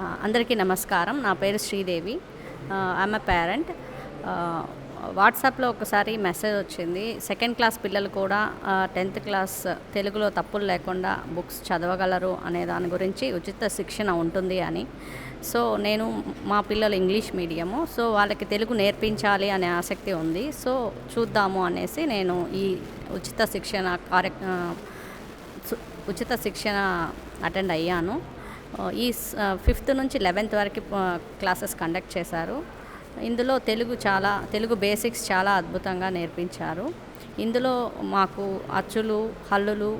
అందరికీ నమస్కారం. నా పేరు శ్రీదేవి. ఐఎమ్ ఎ పేరెంట్ వాట్సాప్లో ఒకసారి మెసేజ్ వచ్చింది. సెకండ్ క్లాస్ పిల్లలు కూడా టెన్త్ క్లాస్ తెలుగులో తప్పులు లేకుండా బుక్స్ చదవగలరు అనే దాని గురించి ఉచిత శిక్షణ ఉంటుంది అని. సో నేను మా పిల్లలు ఇంగ్లీష్ మీడియము. సో వాళ్ళకి తెలుగు నేర్పించాలి అనే ఆసక్తి ఉంది. సో చూద్దాము అనేసి నేను ఈ ఉచిత శిక్షణ కార్య ఉచిత శిక్షణ అటెండ్ అయ్యాను. ఈ ఫిఫ్త్ నుంచి లెవెన్త్ వరకు క్లాసెస్ కండక్ట్ చేశారు. ఇందులో తెలుగు చాలా తెలుగు బేసిక్స్ చాలా అద్భుతంగా నేర్పించారు. ఇందులో మాకు అచ్చులు హల్లులు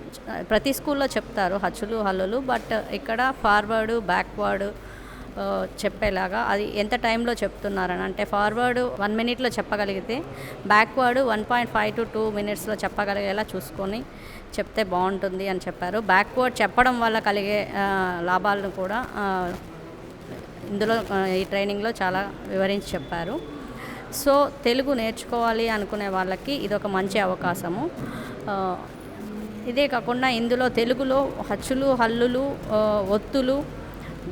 ప్రతి స్కూల్లో చెప్తారు అచ్చులు హల్లులు బట్ ఇక్కడ ఫార్వర్డ్ బ్యాక్వర్డ్ చెప్పేలాగా అది ఎంత టైంలో చెప్తున్నారని. అంటే ఫార్వర్డ్ వన్ మినిట్లో చెప్పగలిగితే backward one point five to two మినిట్స్లో చెప్పగలిగేలా చూసుకొని చెప్తే బాగుంటుంది అని చెప్పారు. బ్యాక్వర్డ్ చెప్పడం వల్ల కలిగే లాభాలను కూడా ఇందులో ఈ ట్రైనింగ్లో చాలా వివరించి చెప్పారు. సో తెలుగు నేర్చుకోవాలి అనుకునే వాళ్ళకి ఇది ఒక మంచి అవకాశము. ఇదే కాకుండా ఇందులో తెలుగులో హచ్చులు హల్లులు ఒత్తులు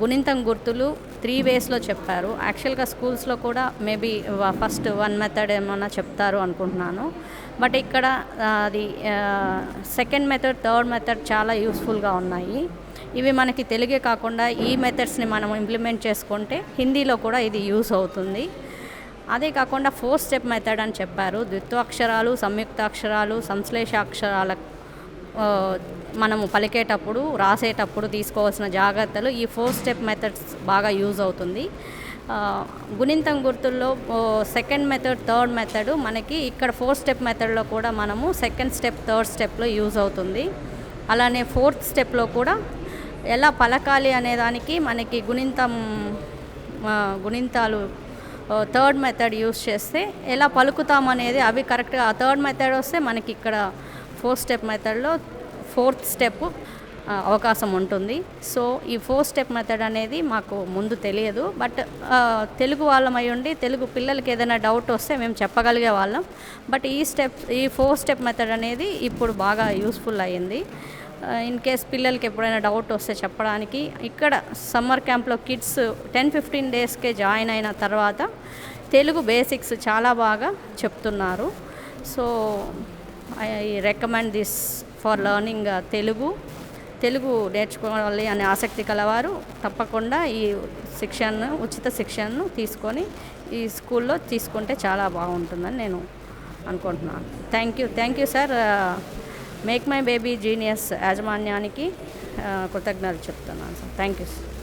గుణింతం గుర్తులు త్రీ వేస్లో చెప్పారు. యాక్చువల్గా స్కూల్స్లో కూడా మేబీ ఫస్ట్ వన్ మెథడ్ ఏమైనా చెప్తారు అనుకుంటున్నాను. బట్ ఇక్కడ అది సెకండ్ మెథడ్ థర్డ్ మెథడ్ చాలా యూస్ఫుల్గా ఉన్నాయి. ఇవి మనకి తెలుగే కాకుండా ఈ మెథడ్స్ని మనం ఇంప్లిమెంట్ చేసుకుంటే హిందీలో కూడా ఇది యూస్ అవుతుంది. అదే కాకుండా ఫోర్ స్టెప్ మెథడ్ అని చెప్పారు. ద్విత్వాక్షరాలు సంయుక్తాక్షరాలు సంశ్లేషాక్షరాల అక్షరాల మనము పలికేటప్పుడు రాసేటప్పుడు తీసుకోవాల్సిన జాగ్రత్తలు ఈ ఫోర్ స్టెప్ మెథడ్స్ బాగా యూజ్ అవుతుంది. గుణింతం గుర్తుల్లో సెకండ్ మెథడ్ థర్డ్ మెథడ్ మనకి ఇక్కడ ఫోర్ స్టెప్ మెథడ్లో కూడా మనము సెకండ్ స్టెప్ థర్డ్ స్టెప్లో యూజ్ అవుతుంది. అలానే ఫోర్త్ స్టెప్లో కూడా ఎలా పలకాలి అనే దానికి మనకి గుణింతం గుణింతాలు థర్డ్ మెథడ్ యూజ్ చేస్తే ఎలా పలుకుతాం అనేది అవి కరెక్ట్గా ఆ థర్డ్ మెథడ్ వస్తే మనకి ఇక్కడ ఫోర్త్ స్టెప్ మెథడ్లో ఫోర్త్ స్టెప్ అవకాశం ఉంటుంది. సో ఈ ఫోర్ స్టెప్ మెథడ్ అనేది మాకు ముందు తెలియదు. బట్ తెలుగు వాళ్ళం ఉండి తెలుగు పిల్లలకి ఏదైనా డౌట్ వస్తే మేము చెప్పగలిగే వాళ్ళం. బట్ ఈ స్టెప్ ఈ ఫోర్ స్టెప్ మెథడ్ అనేది ఇప్పుడు బాగా యూస్ఫుల్ అయ్యింది. ఇన్ కేస్ పిల్లలకి ఎప్పుడైనా డౌట్ వస్తే చెప్పడానికి. ఇక్కడ సమ్మర్ క్యాంప్లో కిడ్స్ టెన్ ఫిఫ్టీన్ డేస్కే జాయిన్ అయిన తర్వాత తెలుగు బేసిక్స్ చాలా బాగా చెప్తున్నారు. So I recommend this for learning Telugu Telugu నేర్చుకోవాలి అనే ఆసక్తి కలవారు. తప్పకుండా ఈ శిక్షణను ఉచిత శిక్షణను తీసుకొని ఈ స్కూల్లో తీసుకుంటే చాలా బాగుంటుందని నేను అనుకుంటున్నాను. Thank you thank you sir make my baby genius యాజమాన్యానికి uh, కృతజ్ఞతలు చెప్తున్నాను సార్ థ్యాంక్ యూ సార్